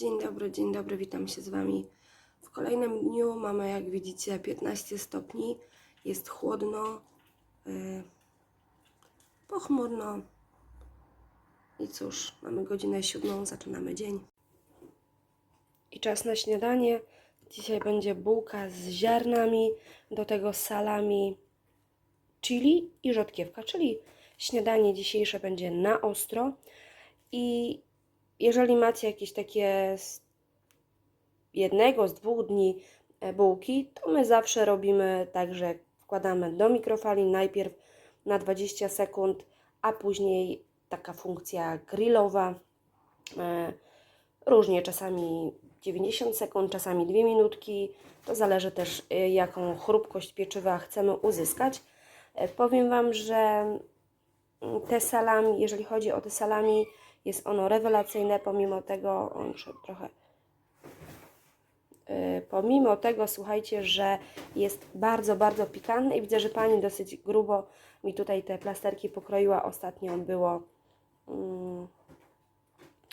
Dzień dobry, dzień dobry, witam się z Wami. W kolejnym dniu mamy, jak widzicie, 15 stopni. Jest chłodno, yy, pochmurno. I cóż, mamy godzinę siódmą, zaczynamy dzień. I czas na śniadanie. Dzisiaj będzie bułka z ziarnami, do tego salami chili i rzodkiewka, czyli śniadanie dzisiejsze będzie na ostro. I jeżeli macie jakieś takie z jednego, z dwóch dni e, bułki, to my zawsze robimy tak, że wkładamy do mikrofali najpierw na 20 sekund, a później taka funkcja grillowa. e, Różnie, czasami 90 sekund, czasami 2 minutki. To zależy też, e, jaką chrupkość pieczywa chcemy uzyskać. Powiem Wam, że mm, te salami, jeżeli chodzi o te salami, jest ono rewelacyjne, pomimo tego, o, muszę trochę, Yy, pomimo tego, słuchajcie, że jest bardzo, bardzo pikantny i widzę, że Pani dosyć grubo mi tutaj te plasterki pokroiła. Ostatnio było, mm,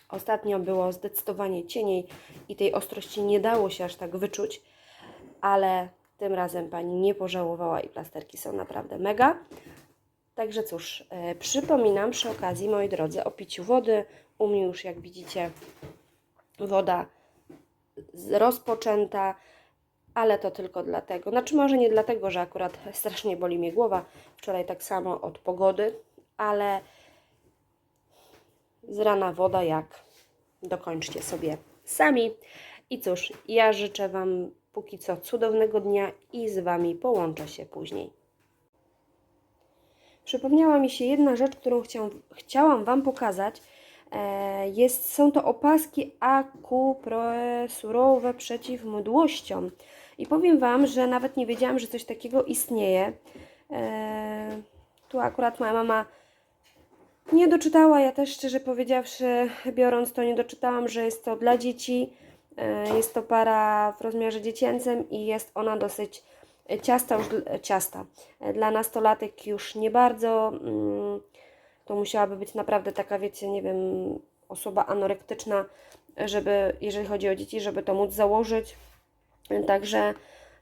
ostatnio było zdecydowanie cieniej i tej ostrości nie dało się aż tak wyczuć, ale tym razem Pani nie pożałowała i plasterki są naprawdę mega. Także cóż, e, przypominam przy okazji, moi drodzy, o piciu wody. U mnie już, jak widzicie, woda rozpoczęta, ale to tylko dlatego, znaczy może nie dlatego, że akurat strasznie boli mnie głowa, wczoraj tak samo od pogody, ale z rana woda jak dokończcie sobie sami. I cóż, ja życzę Wam póki co cudownego dnia i z Wami połączę się później. Przypomniała mi się jedna rzecz, którą chciał, chciałam Wam pokazać. E, jest, są to opaski akupresurowe przeciw mdłościom. I powiem Wam, że nawet nie wiedziałam, że coś takiego istnieje. E, tu akurat moja mama nie doczytała, ja też szczerze powiedziawszy, biorąc to, nie doczytałam, że jest to dla dzieci. E, Jest to para w rozmiarze dziecięcym i jest ona dosyć ciasta, już, ciasta. Dla nastolatek już nie bardzo. mm, To musiałaby być naprawdę taka, wiecie, nie wiem, osoba anorektyczna, żeby, jeżeli chodzi o dzieci, żeby to móc założyć. Także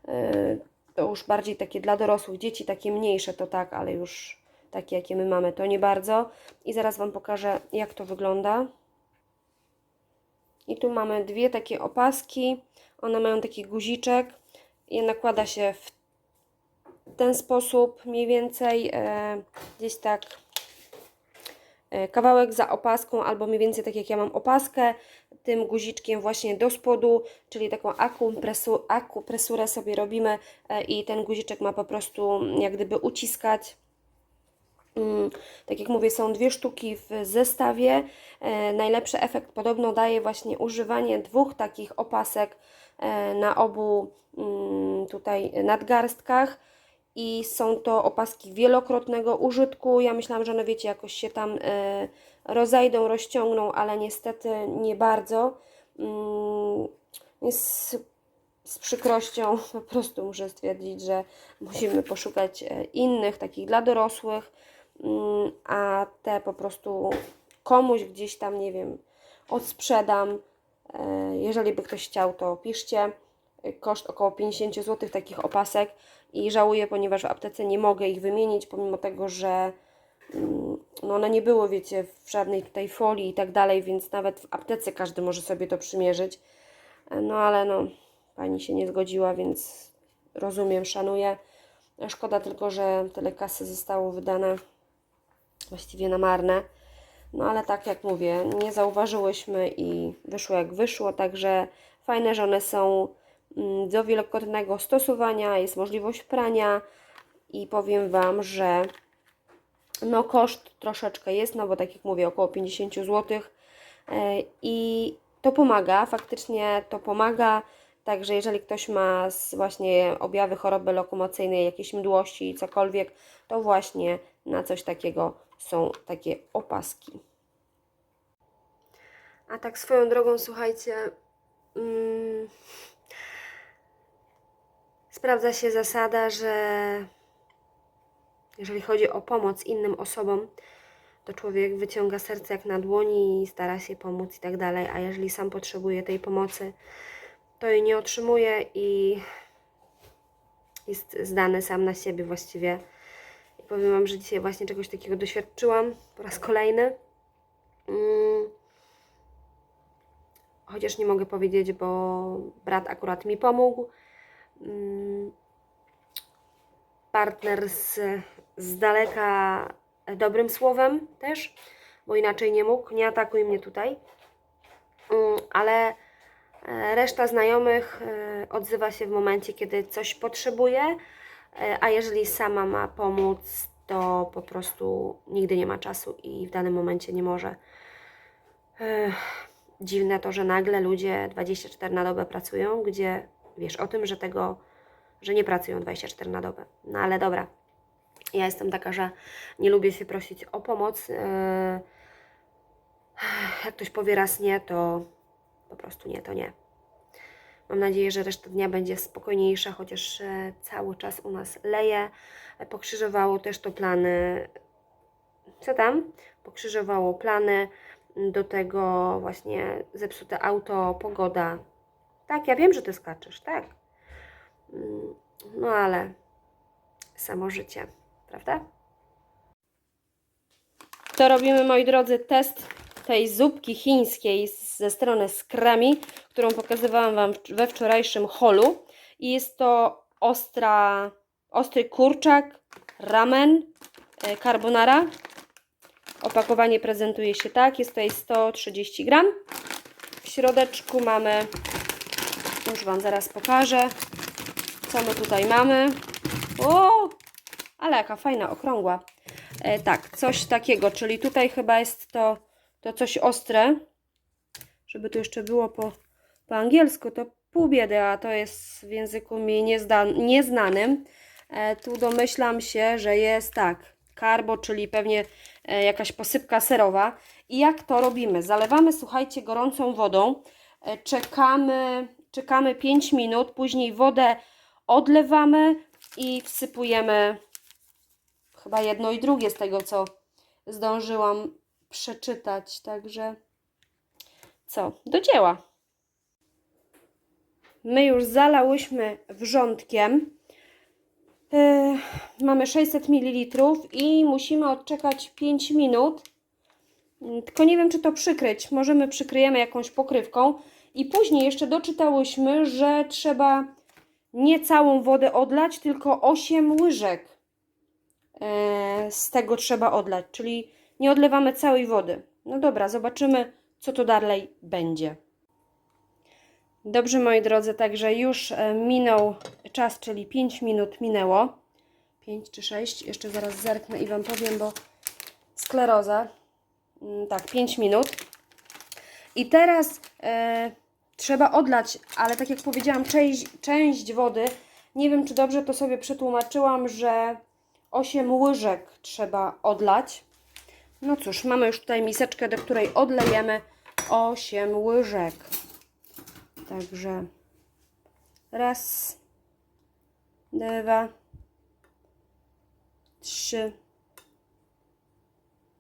e, to już bardziej takie dla dorosłych dzieci, takie mniejsze to tak, ale już takie, jakie my mamy, to nie bardzo. I zaraz Wam pokażę, jak to wygląda. I tu mamy dwie takie opaski. One mają taki guziczek. Je nakłada się w ten sposób mniej więcej e, gdzieś tak e, kawałek za opaską, albo mniej więcej tak jak ja mam opaskę, tym guziczkiem właśnie do spodu, czyli taką akupresu, akupresurę sobie robimy e, i ten guziczek ma po prostu jak gdyby uciskać Mm, Tak jak mówię, są dwie sztuki w zestawie. E, najlepszy efekt podobno daje właśnie używanie dwóch takich opasek na obu mm, tutaj nadgarstkach. I są to opaski wielokrotnego użytku. Ja myślałam, że one wiecie, jakoś się tam e, rozejdą, rozciągną, ale niestety nie bardzo. Mm, Więc z przykrością po prostu muszę stwierdzić, że musimy poszukać e, innych, takich dla dorosłych, mm, a te po prostu komuś gdzieś tam, nie wiem, odsprzedam. E, Jeżeli by ktoś chciał, to piszcie. Koszt około 50 zł takich opasek i żałuję, ponieważ w aptece nie mogę ich wymienić, pomimo tego, że mm, no one nie były, wiecie, w żadnej tutaj folii i tak dalej, więc nawet w aptece każdy może sobie to przymierzyć. E, No ale no, pani się nie zgodziła, więc rozumiem, szanuję. Szkoda tylko, że tyle kasy zostało wydane właściwie na marne. No ale tak jak mówię, nie zauważyłyśmy i wyszło jak wyszło, także fajne, że one są mm, do wielokrotnego stosowania, jest możliwość prania i powiem Wam, że no koszt troszeczkę jest, no bo tak jak mówię, około 50 zł i to pomaga, faktycznie to pomaga, także jeżeli ktoś ma właśnie objawy choroby lokomocyjnej, jakieś mdłości, cokolwiek, to właśnie na coś takiego są takie opaski. A tak swoją drogą, słuchajcie, mm, sprawdza się zasada, że jeżeli chodzi o pomoc innym osobom, to człowiek wyciąga serce jak na dłoni i stara się pomóc i tak dalej, a jeżeli sam potrzebuje tej pomocy, to jej nie otrzymuje i jest zdany sam na siebie właściwie. I powiem Wam, że dzisiaj właśnie czegoś takiego doświadczyłam po raz kolejny. Mm. Chociaż nie mogę powiedzieć, bo brat akurat mi pomógł. Mm. Partner z, z daleka dobrym słowem też, bo inaczej nie mógł. Nie atakuj mnie tutaj. Mm, Ale e, reszta znajomych e, odzywa się w momencie, kiedy coś potrzebuje, e, a jeżeli sama ma pomóc, to po prostu nigdy nie ma czasu i w danym momencie nie może. Dziwne to, że nagle ludzie 24 na dobę pracują, gdzie wiesz o tym, że tego, że nie pracują 24 na dobę. No ale dobra. Ja jestem taka, że nie lubię się prosić o pomoc. Yy, Jak ktoś powie raz nie, to po prostu nie, to nie. Mam nadzieję, że reszta dnia będzie spokojniejsza, chociaż e, cały czas u nas leje. Pokrzyżowało też to plany. Co tam? Pokrzyżowało plany. Do tego właśnie zepsute auto, pogoda. Tak, ja wiem, że ty skaczesz, tak. Mm, No ale samo życie, prawda? To robimy, moi drodzy, test tej zupki chińskiej ze strony Skrami, którą pokazywałam Wam we wczorajszym holu. I jest to ostra, ostry kurczak, ramen, e, carbonara. Opakowanie prezentuje się tak, jest tutaj 130 gram. W środeczku mamy, już Wam zaraz pokażę, co my tutaj mamy. O, ale jaka fajna, okrągła. E, tak, coś takiego, czyli tutaj chyba jest to, to coś ostre. Żeby to jeszcze było po, po angielsku, to pół biedy, a to jest w języku mi niezda, nieznanym. E, tu domyślam się, że jest tak, carbo, czyli pewnie e, jakaś posypka serowa. I jak to robimy? Zalewamy, słuchajcie, gorącą wodą, e, czekamy, czekamy 5 minut, później wodę odlewamy i wsypujemy chyba jedno i drugie z tego, co zdążyłam przeczytać. Także co? Do dzieła. My już zalałyśmy wrzątkiem. Yy, mamy 600 ml i musimy odczekać 5 minut. Tylko nie wiem, czy to przykryć. Możemy przykryjemy jakąś pokrywką. I później jeszcze doczytałyśmy, że trzeba nie całą wodę odlać, tylko 8 łyżek e, z tego trzeba odlać, czyli nie odlewamy całej wody. No dobra, zobaczymy, co to dalej będzie. Dobrze, moi drodzy, także już e, minął czas, czyli 5 minut minęło. 5 czy 6, jeszcze zaraz zerknę i Wam powiem, bo skleroza. Mm, Tak, 5 minut. I teraz e, trzeba odlać, ale tak jak powiedziałam, część, część wody, nie wiem czy dobrze to sobie przetłumaczyłam, że 8 łyżek trzeba odlać. No cóż, mamy już tutaj miseczkę, do której odlejemy 8 łyżek. Także raz, dwa, trzy,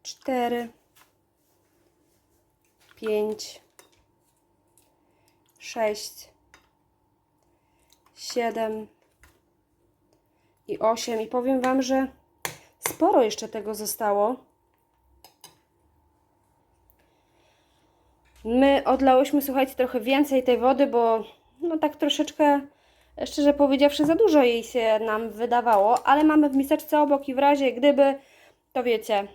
cztery, pięć, sześć, siedem i osiem. I powiem Wam, że sporo jeszcze tego zostało. My odlałyśmy, słuchajcie, trochę więcej tej wody, bo no tak troszeczkę, szczerze powiedziawszy, za dużo jej się nam wydawało, ale mamy w miseczce obok i w razie gdyby, to wiecie,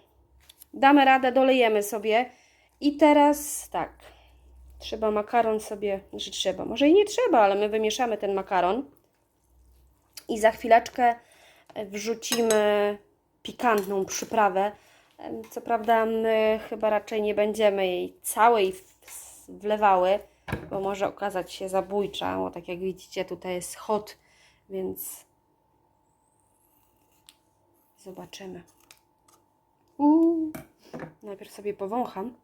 damy radę, dolejemy sobie. I teraz tak, trzeba makaron sobie, że trzeba, może i nie trzeba, ale my wymieszamy ten makaron i za chwileczkę wrzucimy pikantną przyprawę. Co prawda, my chyba raczej nie będziemy jej całej wlewały, bo może okazać się zabójcza. Bo tak jak widzicie, tutaj jest hot, więc zobaczymy. Uuu. Najpierw sobie powącham.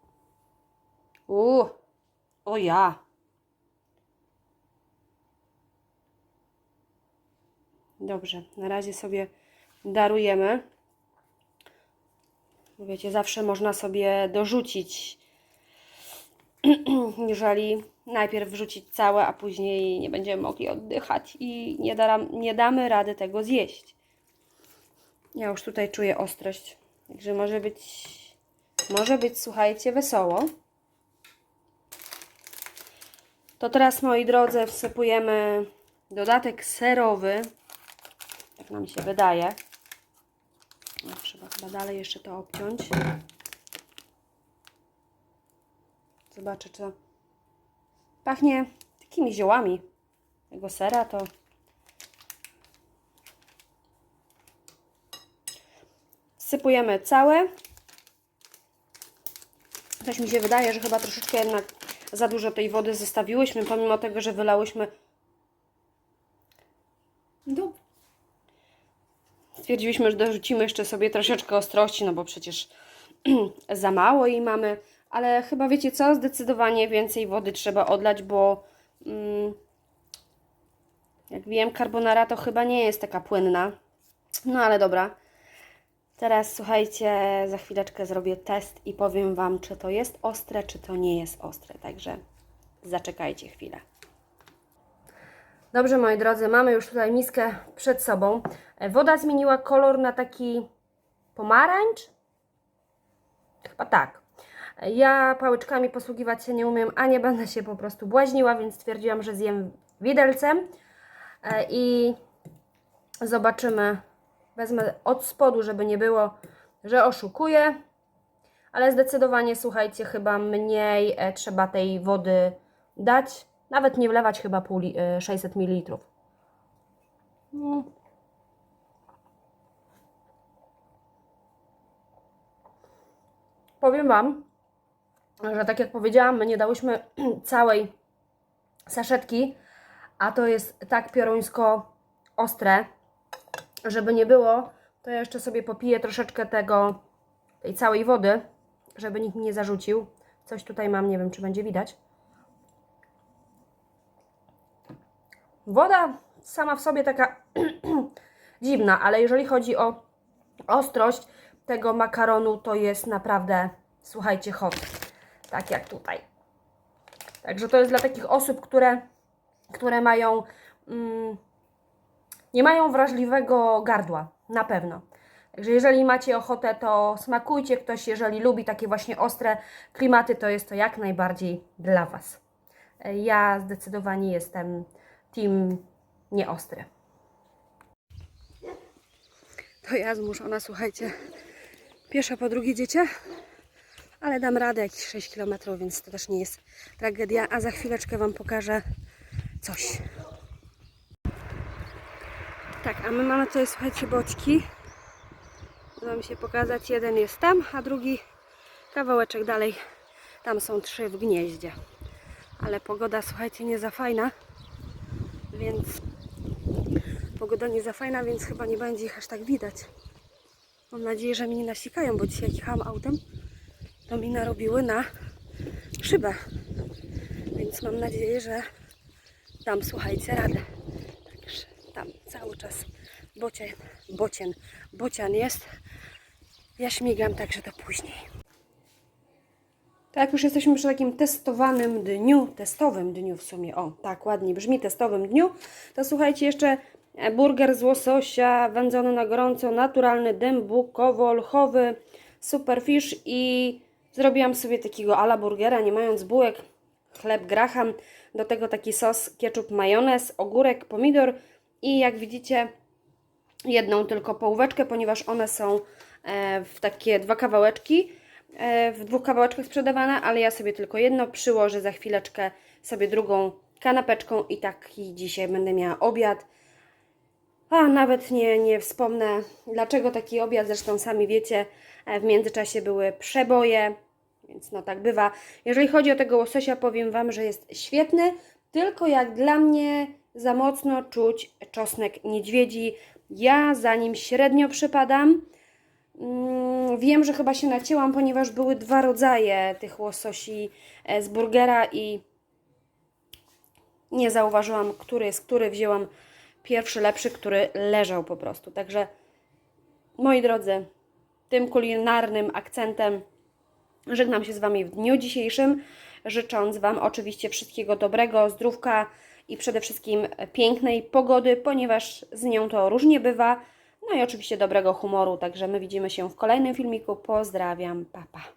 Uuu, o ja. Dobrze, na razie sobie darujemy. Wiecie, zawsze można sobie dorzucić, jeżeli najpierw wrzucić całe, a później nie będziemy mogli oddychać i nie, da, nie damy rady tego zjeść. Ja już tutaj czuję ostrość, także może być, może być, słuchajcie, wesoło. To teraz, moi drodzy, wsypujemy dodatek serowy. Tak nam się wydaje. No, trzeba chyba dalej jeszcze to obciąć. Zobaczę, czy pachnie takimi ziołami. Tego sera to wsypujemy całe. Coś mi się wydaje, że chyba troszeczkę jednak za dużo tej wody zostawiłyśmy, pomimo tego, że wylałyśmy. No. Stwierdziliśmy, że dorzucimy jeszcze sobie troszeczkę ostrości, no bo przecież za mało jej mamy. Ale chyba wiecie co? Zdecydowanie więcej wody trzeba odlać, bo mm, jak wiem, carbonara to chyba nie jest taka płynna. No ale dobra. Teraz słuchajcie, za chwileczkę zrobię test i powiem Wam, czy to jest ostre, czy to nie jest ostre. Także zaczekajcie chwilę. Dobrze, moi drodzy, mamy już tutaj miskę przed sobą. Woda zmieniła kolor na taki pomarańcz. Chyba tak. Ja pałeczkami posługiwać się nie umiem, a nie będę się po prostu błaźniła, więc stwierdziłam, że zjem widelcem. E, I zobaczymy. Wezmę od spodu, żeby nie było, że oszukuję. Ale zdecydowanie, słuchajcie, chyba mniej e, trzeba tej wody dać. Nawet nie wlewać chyba pół li- e, 600 ml. No. Powiem Wam, że tak jak powiedziałam, my nie dałyśmy całej saszetki, a to jest tak pioruńsko ostre, żeby nie było, to ja jeszcze sobie popiję troszeczkę tego, tej całej wody, żeby nikt mi nie zarzucił. Coś tutaj mam, nie wiem, czy będzie widać. Woda sama w sobie taka dziwna, ale jeżeli chodzi o ostrość tego makaronu, to jest naprawdę, słuchajcie, hot. Tak jak tutaj. Także to jest dla takich osób, które, które mają, mm, nie mają wrażliwego gardła, na pewno. Także jeżeli macie ochotę, to smakujcie. Ktoś, jeżeli lubi takie właśnie ostre klimaty, to jest to jak najbardziej dla Was. Ja zdecydowanie jestem team nieostry. To ja zmuszona, słuchajcie, pieszo po drugie dziecię, ale dam radę jakieś 6 km, więc to też nie jest tragedia. A za chwileczkę Wam pokażę coś. Tak, a my mamy tutaj, słuchajcie, boczki. Uda mi się pokazać. Jeden jest tam, a drugi kawałeczek dalej. Tam są trzy w gnieździe. Ale pogoda, słuchajcie, nie za fajna, więc pogoda nie za fajna, więc chyba nie będzie ich aż tak widać. Mam nadzieję, że mi nie nasikają, bo dzisiaj jechałam autem, to mi narobiły na szybę. Więc mam nadzieję, że dam, słuchajcie, radę. Także tam cały czas bocian, bocian, bocian jest. Ja śmigam, także to później. Tak, już jesteśmy przy takim testowanym dniu, testowym dniu w sumie, o, tak ładnie brzmi, testowym dniu, to słuchajcie, jeszcze burger z łososia wędzony na gorąco, naturalny, dębukowo-olchowy, superfish i zrobiłam sobie takiego ala burgera, nie mając bułek, chleb graham, do tego taki sos, ketchup, majonez, ogórek, pomidor i jak widzicie jedną tylko połóweczkę, ponieważ one są e, w takie dwa kawałeczki, e, w dwóch kawałeczkach sprzedawane, ale ja sobie tylko jedno przyłożę za chwileczkę sobie drugą kanapeczką i taki dzisiaj będę miała obiad. A nawet nie, nie wspomnę dlaczego taki obiad, zresztą sami wiecie, e, w międzyczasie były przeboje, więc no tak bywa. Jeżeli chodzi o tego łososia, powiem Wam, że jest świetny, tylko jak dla mnie za mocno czuć czosnek niedźwiedzi. Ja za nim średnio przypadam. Mm, Wiem, że chyba się nacięłam, ponieważ były dwa rodzaje tych łososi e, z burgera i nie zauważyłam, który jest który. Wzięłam pierwszy, lepszy, który leżał po prostu. Także, moi drodzy, tym kulinarnym akcentem żegnam się z Wami w dniu dzisiejszym, życząc Wam oczywiście wszystkiego dobrego, zdrówka i przede wszystkim pięknej pogody, ponieważ z nią to różnie bywa. No i oczywiście dobrego humoru. Także my widzimy się w kolejnym filmiku. Pozdrawiam, papa. Pa.